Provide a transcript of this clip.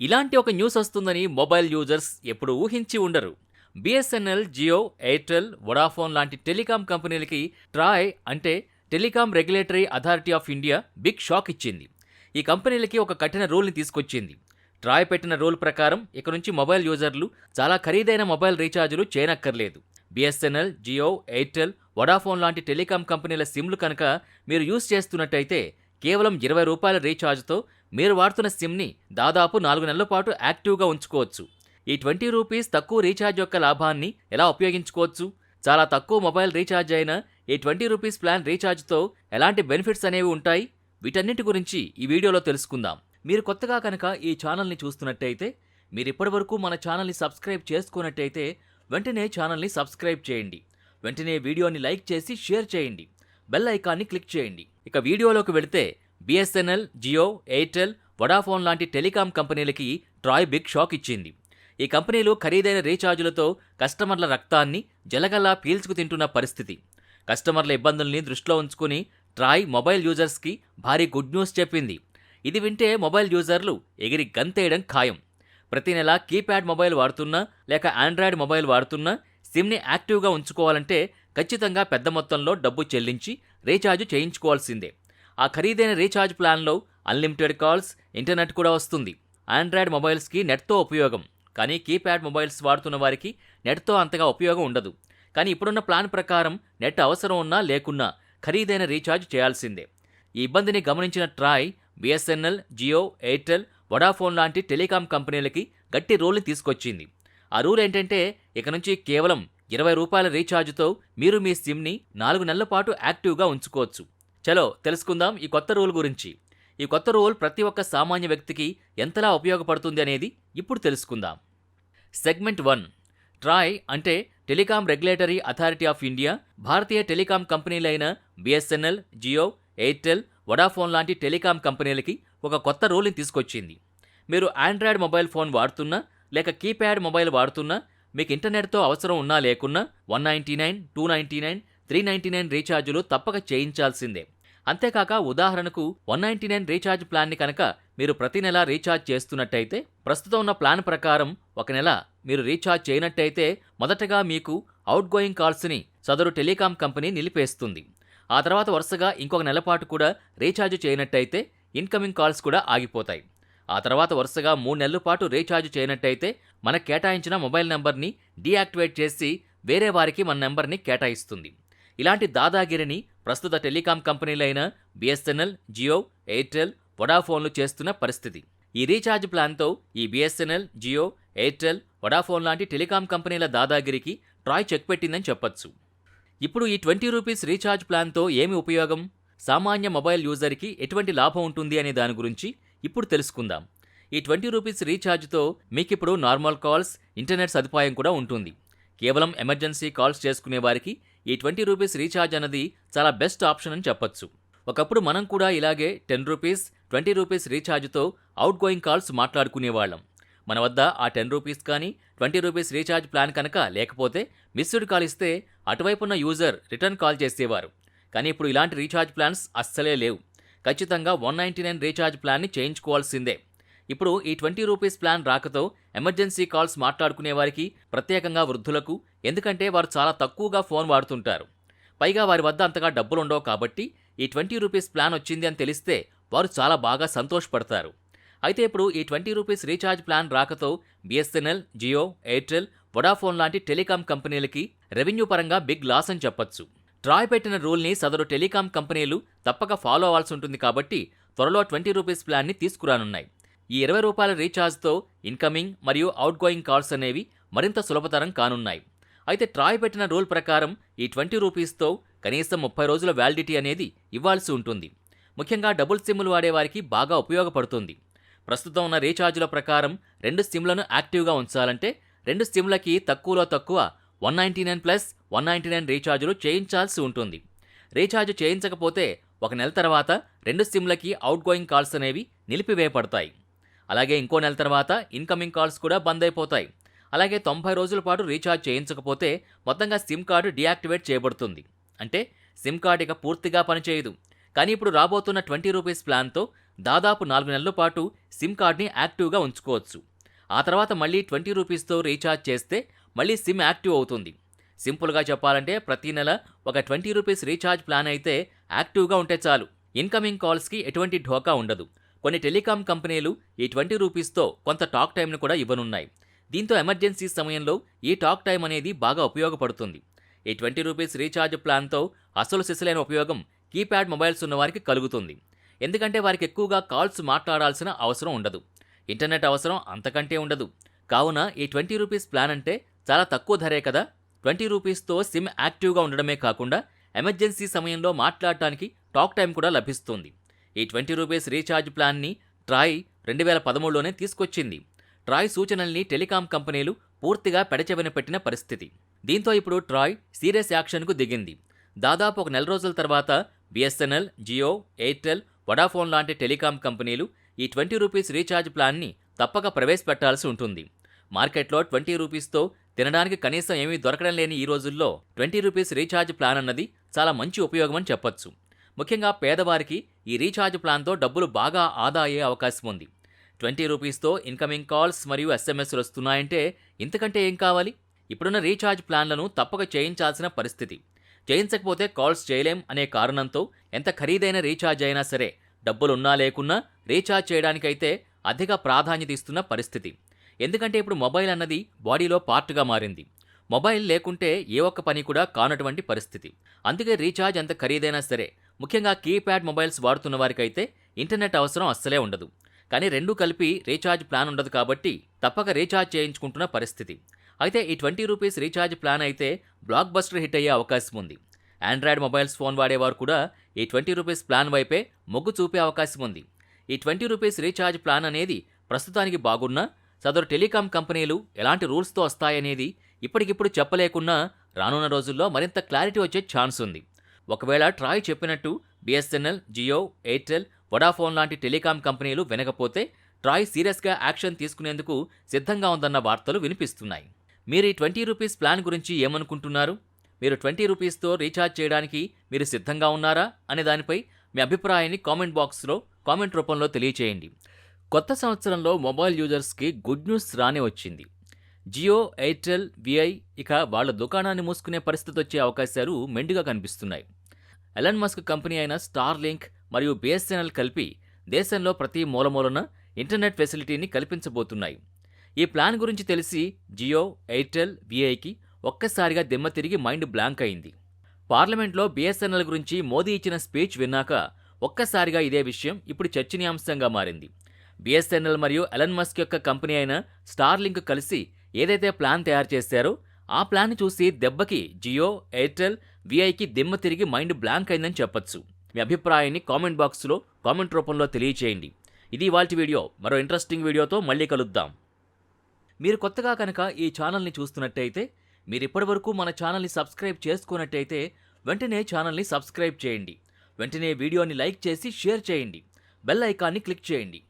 ఇలాంటి ఒక న్యూస్ వస్తుందని మొబైల్ యూజర్స్ ఎప్పుడు ఊహించి ఉండరు. బిఎస్ఎన్ఎల్ జియో ఎయిర్టెల్ వొడాఫోన్ లాంటి టెలికాం కంపెనీలకి ట్రాయ్ అంటే telecom regulatory authority of India big shock ఇచ్చింది. ఈ కంపెనీలకి ఒక కఠిన రూల్ని తీసుకొచ్చింది. ట్రాయ్ పెట్టిన రూల్ ప్రకారం ఇక నుంచి మొబైల్ యూజర్లు చాలా ఖరీదైన మొబైల్ రీఛార్జులు చేయనక్కర్లేదు. బిఎస్ఎన్ఎల్ జియో ఎయిర్టెల్ వొడాఫోన్ లాంటి టెలికాం కంపెనీల సిమ్లు కనుక మీరు యూస్ చేస్తున్నట్టయితే కేవలం ఇరవై రూపాయల రీఛార్జ్తో మీరు వాడుతున్న సిమ్ని దాదాపు నాలుగు నెలల పాటు యాక్టివ్గా ఉంచుకోవచ్చు. ఈ ట్వంటీ రూపీస్ తక్కువ రీఛార్జ్ యొక్క లాభాన్ని ఎలా ఉపయోగించుకోవచ్చు? చాలా తక్కువ మొబైల్ రీఛార్జ్ అయిన ఈ ట్వంటీ రూపీస్ ప్లాన్ రీఛార్జ్తో ఎలాంటి బెనిఫిట్స్ అనేవి ఉంటాయి? వీటన్నిటి గురించి ఈ వీడియోలో తెలుసుకుందాం. మీరు కొత్తగా కనుక ఈ ఛానల్ని చూస్తున్నట్టయితే మీరు ఇప్పటివరకు మన ఛానల్ని సబ్స్క్రైబ్ చేసుకున్నట్టయితే వెంటనే ఛానల్ని సబ్స్క్రైబ్ చేయండి. వెంటనే వీడియోని లైక్ చేసి షేర్ చేయండి. బెల్ ఐకాన్ని క్లిక్ చేయండి. ఇక వీడియోలోకి వెళితే బిఎస్ఎన్ఎల్ జియో ఎయిర్టెల్ వొడాఫోన్ లాంటి టెలికాం కంపెనీలకి ట్రాయ్ బిగ్ షాక్ ఇచ్చింది. ఈ కంపెనీలు ఖరీదైన రీఛార్జులతో కస్టమర్ల రక్తాన్ని జలగల్లా పీల్చుకు తింటున్న పరిస్థితి. కస్టమర్ల ఇబ్బందుల్ని దృష్టిలో ఉంచుకుని ట్రాయ్ మొబైల్ యూజర్స్కి భారీ గుడ్ న్యూస్ చెప్పింది. ఇది వింటే మొబైల్ యూజర్లు ఎగిరి గంతేయడం ఖాయం. ప్రతి నెల కీప్యాడ్ మొబైల్ వాడుతున్నా లేక ఆండ్రాయిడ్ మొబైల్ వాడుతున్నా సిమ్ని యాక్టివ్గా ఉంచుకోవాలంటే ఖచ్చితంగా పెద్ద మొత్తంలో డబ్బు చెల్లించి రీఛార్జ్ చేయించుకోవాల్సిందే. ఆ ఖరీదైన రీఛార్జ్ ప్లాన్లో అన్లిమిటెడ్ కాల్స్ ఇంటర్నెట్ కూడా వస్తుంది. ఆండ్రాయిడ్ మొబైల్స్కి నెట్తో ఉపయోగం. కానీ కీప్యాడ్ మొబైల్స్ వాడుతున్న వారికి నెట్తో అంతగా ఉపయోగం ఉండదు. కానీ ఇప్పుడున్న ప్లాన్ ప్రకారం నెట్ అవసరం ఉన్నా లేకున్నా ఖరీదైన రీఛార్జ్ చేయాల్సిందే. ఈ ఇబ్బందిని గమనించిన TRAI BSNL Jio Airtel Vodafone లాంటి టెలికాం కంపెనీలకి గట్టి రూల్ని తీసుకొచ్చింది. ఆ రూల్ ఏంటంటే ఇక నుంచి కేవలం ఇరవై రూపాయల రీఛార్జ్తో మీరు మీ సిమ్ని నాలుగు నెలల పాటు యాక్టివ్గా ఉంచుకోవచ్చు. చలో తెలుసుకుందాం ఈ కొత్త రూల్ గురించి. ఈ కొత్త రూల్ ప్రతి ఒక్క సామాన్య వ్యక్తికి ఎంతలా ఉపయోగపడుతుంది అనేది ఇప్పుడు తెలుసుకుందాం. Segment one. ట్రాయ్ అంటే telecom regulatory authority of India Bharatiya telecom కంపెనీలైన బిఎస్ఎన్ఎల్ జియో ఎయిర్టెల్ వొడాఫోన్ లాంటి టెలికాం కంపెనీలకి ఒక కొత్త రూల్ని తీసుకొచ్చింది. మీరు ఆండ్రాయిడ్ మొబైల్ ఫోన్ వాడుతున్నా లేక కీప్యాడ్ మొబైల్ వాడుతున్నా మీకు ఇంటర్నెట్తో అవసరం ఉన్నా లేకున్నా one ninety nine two ninety nine three ninety nine రీఛార్జులు తప్పక చేయించాల్సిందే. అంతేకాక ఉదాహరణకు వన్ నైంటీ నైన్ రీఛార్జ్ ప్లాన్ని కనుక మీరు ప్రతి నెల రీఛార్జ్ చేస్తున్నట్టయితే ప్రస్తుతం ఉన్న ప్లాన్ ప్రకారం ఒక నెల మీరు రీఛార్జ్ చేయనట్టయితే మొదటగా మీకు అవుట్ గోయింగ్ కాల్స్ని సదరు టెలికాం కంపెనీ నిలిపేస్తుంది. ఆ తర్వాత వరుసగా ఇంకొక నెల పాటు కూడా రీఛార్జ్ చేయనట్టయితే ఇన్కమింగ్ కాల్స్ కూడా ఆగిపోతాయి. ఆ తర్వాత వరుసగా మూడు నెలల పాటు రీఛార్జ్ చేయనట్టయితే మనకు కేటాయించిన మొబైల్ నెంబర్ని డీయాక్టివేట్ చేసి వేరే వారికి మన నెంబర్ని కేటాయిస్తుంది. ఇలాంటి దాదాగిరిని ప్రస్తుత టెలికాం కంపెనీలైన బిఎస్ఎన్ఎల్ జియో ఎయిర్టెల్ వొడాఫోన్లు చేస్తున్న పరిస్థితి. ఈ రీఛార్జ్ ప్లాన్తో ఈ బిఎస్ఎన్ఎల్ జియో ఎయిర్టెల్ వొడాఫోన్ లాంటి టెలికాం కంపెనీల దాదాగిరికి ట్రాయ్ చెక్ పెట్టిందని చెప్పొచ్చు. ఇప్పుడు ఈ ట్వంటీ రూపీస్ రీఛార్జ్ ప్లాన్తో ఏమి ఉపయోగం? సామాన్య మొబైల్ యూజర్కి ఎటువంటి లాభం ఉంటుంది అనే దాని గురించి ఇప్పుడు తెలుసుకుందాం. ఈ ట్వంటీ రూపీస్ రీఛార్జ్తో మీకిప్పుడు నార్మల్ కాల్స్ ఇంటర్నెట్ సదుపాయం కూడా ఉంటుంది. కేవలం ఎమర్జెన్సీ కాల్స్ చేసుకునే వారికి ఈ ట్వంటీ రూపీస్ రీఛార్జ్ అన్నది చాలా బెస్ట్ ఆప్షన్ అని చెప్పొచ్చు. ఒకప్పుడు మనం కూడా ఇలాగే టెన్ రూపీస్ ట్వంటీ రూపీస్ రీఛార్జ్తో అవుట్ గోయింగ్ కాల్స్ మాట్లాడుకునేవాళ్ళం. మన వద్ద ఆ టెన్ రూపీస్ కానీ ట్వంటీ రూపీస్ రీఛార్జ్ ప్లాన్ కనుక లేకపోతే మిస్డ్ కాల్ ఇస్తే అటువైపున్న యూజర్ రిటర్న్ కాల్ చేసేవారు. కానీ ఇప్పుడు ఇలాంటి రీఛార్జ్ ప్లాన్స్ అస్సలే లేవు. ఖచ్చితంగా వన్ నైంటీ నైన్ రీఛార్జ్ ప్లాన్ని చేయించుకోవాల్సిందే. ఇప్పుడు ఈ ట్వంటీ రూపీస్ ప్లాన్ రాకతో ఎమర్జెన్సీ కాల్స్ మాట్లాడుకునే వారికి ప్రత్యేకంగా వృద్ధులకు ఎందుకంటే వారు చాలా తక్కువగా ఫోన్ వాడుతుంటారు. పైగా వారి వద్ద అంతగా డబ్బులు ఉండవు కాబట్టి ఈ ట్వంటీ రూపీస్ ప్లాన్ వచ్చింది అని తెలిస్తే వారు చాలా బాగా సంతోషపడతారు. అయితే ఇప్పుడు ఈ ట్వంటీ రూపీస్ రీఛార్జ్ ప్లాన్ రాకతో బిఎస్ఎన్ఎల్ జియో ఎయిర్టెల్ వొడాఫోన్ లాంటి టెలికాం కంపెనీలకి రెవెన్యూ పరంగా బిగ్ లాస్ అని చెప్పొచ్చు. ట్రాయ్ పెట్టిన రూల్ని సదరు టెలికాం కంపెనీలు తప్పక ఫాలో అవ్వాల్సి ఉంటుంది కాబట్టి త్వరలో ట్వంటీ రూపీస్ ప్లాన్ని తీసుకురానున్నాయి. ఈ ఇరవై రూపాయల రీఛార్జ్తో ఇన్కమింగ్ మరియు అవుట్గోయింగ్ కాల్స్ అనేవి మరింత సులభతరం కానున్నాయి. అయితే ట్రాయ్ పెట్టిన రూల్ ప్రకారం ఈ ట్వంటీ రూపీస్తో కనీసం ముప్పై రోజుల వ్యాలిడిటీ అనేది ఇవ్వాల్సి ఉంటుంది. ముఖ్యంగా డబుల్ సిమ్లు వాడేవారికి బాగా ఉపయోగపడుతుంది. ప్రస్తుతం ఉన్న రీఛార్జుల ప్రకారం రెండు సిమ్లను యాక్టివ్గా ఉంచాలంటే రెండు సిమ్లకి తక్కువలో తక్కువ one ninety nine plus one ninety nine రీఛార్జులు చేయించాల్సి ఉంటుంది. రీఛార్జ్ చేయించకపోతే ఒక నెల తర్వాత రెండు సిమ్లకి అవుట్గోయింగ్ కాల్స్ అనేవి నిలిపివేయబడతాయి. అలాగే ఇంకో నెల తర్వాత ఇన్కమింగ్ కాల్స్ కూడా బంద్ అయిపోతాయి. అలాగే తొంభై రోజుల పాటు రీఛార్జ్ చేయించకపోతే మొత్తంగా సిమ్ కార్డు డియాక్టివేట్ చేయబడుతుంది. అంటే సిమ్ కార్డు ఇక పూర్తిగా పనిచేయదు. కానీ ఇప్పుడు రాబోతున్న ట్వంటీ రూపీస్ ప్లాన్తో దాదాపు నాలుగు నెలల పాటు సిమ్ కార్డ్ని యాక్టివ్గా ఉంచుకోవచ్చు. ఆ తర్వాత మళ్ళీ ట్వంటీ రూపీస్తో రీఛార్జ్ చేస్తే మళ్ళీ సిమ్ యాక్టివ్ అవుతుంది. సింపుల్గా చెప్పాలంటే ప్రతి నెల ఒక ట్వంటీ రూపీస్ రీఛార్జ్ ప్లాన్ అయితే యాక్టివ్గా ఉంటే చాలు. ఇన్కమింగ్ కాల్స్కి ఎటువంటి ఢోకా ఉండదు. కొన్ని టెలికాం కంపెనీలు ఈ ట్వంటీ రూపీస్తో కొంత టాక్ టైంను కూడా ఇవ్వనున్నాయి. దీంతో ఎమర్జెన్సీ సమయంలో ఈ టాక్ టైం అనేది బాగా ఉపయోగపడుతుంది. ఈ ట్వంటీ రూపీస్ రీఛార్జ్ ప్లాన్తో అసలు సిసలైన ఉపయోగం కీప్యాడ్ మొబైల్స్ ఉన్నవారికి కలుగుతుంది. ఎందుకంటే వారికి ఎక్కువగా కాల్స్ మాట్లాడాల్సిన అవసరం ఉండదు. ఇంటర్నెట్ అవసరం అంతకంటే ఉండదు. కావున ఈ ట్వంటీ రూపీస్ ప్లాన్ అంటే చాలా తక్కువ ధరే కదా. ట్వంటీ రూపీస్తో సిమ్ యాక్టివ్గా ఉండడమే కాకుండా ఎమర్జెన్సీ సమయంలో మాట్లాడటానికి టాక్ టైం కూడా లభిస్తుంది. ఈ ట్వంటీ రూపీస్ రీఛార్జ్ ప్లాన్ని ట్రాయ్ రెండు వేల పదమూడులోనే తీసుకొచ్చింది. ట్రాయ్ సూచనల్ని టెలికాం కంపెనీలు పూర్తిగా పెడచెవిన పెట్టిన పరిస్థితి. దీంతో ఇప్పుడు ట్రాయ్ సీరియస్ యాక్షన్కు దిగింది. దాదాపు ఒక నెల రోజుల తర్వాత బిఎస్ఎన్ఎల్ జియో ఎయిర్టెల్ వడాఫోన్ లాంటి టెలికాం కంపెనీలు ఈ ట్వంటీ రూపీస్ రీఛార్జ్ ప్లాన్ని తప్పక ప్రవేశపెట్టాల్సి ఉంటుంది. మార్కెట్లో ట్వంటీ రూపీస్తో తినడానికి కనీసం ఏమీ దొరకడం లేని ఈ రోజుల్లో ట్వంటీ రూపీస్ రీఛార్జ్ ప్లాన్ అన్నది చాలా మంచి ఉపయోగం అని చెప్పొచ్చు. ముఖ్యంగా పేదవారికి ఈ రీఛార్జ్ ప్లాన్తో డబ్బులు బాగా ఆదా అయ్యే అవకాశం ఉంది. ట్వంటీ రూపీస్తో ఇన్కమింగ్ కాల్స్ మరియు ఎస్ఎంఎస్లు వస్తున్నాయంటే ఇంతకంటే ఏం కావాలి? ఇప్పుడున్న రీఛార్జ్ ప్లాన్లను తప్పక చేయించాల్సిన పరిస్థితి. చేయించకపోతే కాల్స్ చేయలేం అనే కారణంతో ఎంత ఖరీదైన రీఛార్జ్ అయినా సరే డబ్బులున్నా లేకున్నా రీఛార్జ్ చేయడానికైతే అధిక ప్రాధాన్యత ఇస్తున్న పరిస్థితి. ఎందుకంటే ఇప్పుడు మొబైల్ అన్నది బాడీలో పార్ట్గా మారింది. మొబైల్ లేకుంటే ఏ ఒక్క పని కూడా కానటువంటి పరిస్థితి. అందుకే రీఛార్జ్ ఎంత ఖరీదైనా సరే ముఖ్యంగా కీప్యాడ్ మొబైల్స్ వాడుతున్న వారికైతే ఇంటర్నెట్ అవసరం అస్సలే ఉండదు. కానీ రెండూ కలిపి రీఛార్జ్ ప్లాన్ ఉండదు కాబట్టి తప్పక రీఛార్జ్ చేయించుకుంటున్న పరిస్థితి. అయితే ఈ ట్వంటీ రూపీస్ రీఛార్జ్ ప్లాన్ అయితే బ్లాక్ బస్టర్ హిట్ అయ్యే అవకాశం ఉంది. ఆండ్రాయిడ్ మొబైల్స్ ఫోన్ వాడేవారు కూడా ఈ ట్వంటీ రూపీస్ ప్లాన్ వైపే మొగ్గు చూపే అవకాశం ఉంది. ఈ ట్వంటీ రూపీస్ రీఛార్జ్ ప్లాన్ అనేది ప్రస్తుతానికి బాగున్నా సదరు టెలికాం కంపెనీలు ఎలాంటి రూల్స్తో వస్తాయనేది ఇప్పటికిప్పుడు చెప్పలేకున్నా రానున్న రోజుల్లో మరింత క్లారిటీ వచ్చే ఛాన్స్ ఉంది. ఒకవేళ ట్రాయ్ చెప్పినట్టు బిఎస్ఎన్ఎల్ జియో ఎయిర్టెల్ వడాఫోన్ లాంటి టెలికాం కంపెనీలు వినకపోతే ట్రాయ్ సీరియస్గా యాక్షన్ తీసుకునేందుకు సిద్ధంగా ఉందన్న వార్తలు వినిపిస్తున్నాయి. మీరు ఈ ట్వంటీ రూపీస్ ప్లాన్ గురించి ఏమనుకుంటున్నారు? మీరు ట్వంటీ రూపీస్తో రీఛార్జ్ చేయడానికి మీరు సిద్ధంగా ఉన్నారా? అనే దానిపై మీ అభిప్రాయాన్ని కామెంట్ బాక్స్లో కామెంట్ రూపంలో తెలియచేయండి. కొత్త సంవత్సరంలో మొబైల్ యూజర్స్కి గుడ్ న్యూస్ రానే వచ్చింది. జియో ఎయిర్టెల్ విఐ ఇక వాళ్ళ దుకాణాన్ని మూసుకునే పరిస్థితి వచ్చే అవకాశాలు మెండుగా కనిపిస్తున్నాయి. ఎలన్ మస్క్ కంపెనీ అయిన స్టార్ లింక్ మరియు బిఎస్ఎన్ఎల్ కలిపి దేశంలో ప్రతి మూలమూలన ఇంటర్నెట్ ఫెసిలిటీని కల్పించబోతున్నాయి. ఈ ప్లాన్ గురించి తెలిసి జియో ఎయిర్టెల్ విఐకి ఒక్కసారిగా దిమ్మ తిరిగి మైండ్ బ్లాంక్ అయింది. పార్లమెంట్లో బిఎస్ఎన్ఎల్ గురించి మోదీ ఇచ్చిన స్పీచ్ విన్నాక ఒక్కసారిగా ఇదే విషయం ఇప్పుడు చర్చనీయాంశంగా మారింది. బిఎస్ఎన్ఎల్ మరియు ఎలన్ మస్క్ యొక్క కంపెనీ అయిన స్టార్లింక్ కలిసి ఏదైతే ప్లాన్ తయారు చేశారో ఆ ప్లాన్ చూసి దెబ్బకి జియో ఎయిర్టెల్ విఐకి దిమ్మ తిరిగి మైండ్ బ్లాంక్ అయిందని చెప్పొచ్చు. మీ అభిప్రాయాన్ని కామెంట్ బాక్స్లో కామెంట్ రూపంలో తెలియచేయండి. ఇది ఇవాల్టి వీడియో. మరో ఇంట్రెస్టింగ్ వీడియోతో మళ్ళీ కలుద్దాం. మీరు కొత్తగా కనుక ఈ ఛానల్ని చూస్తున్నట్టయితే మీరు ఇప్పటివరకు మన ఛానల్ని సబ్స్క్రైబ్ చేసుకున్నట్టయితే వెంటనే ఛానల్ని సబ్స్క్రైబ్ చేయండి. వెంటనే వీడియోని లైక్ చేసి షేర్ చేయండి. బెల్ ఐకాన్ని క్లిక్ చేయండి.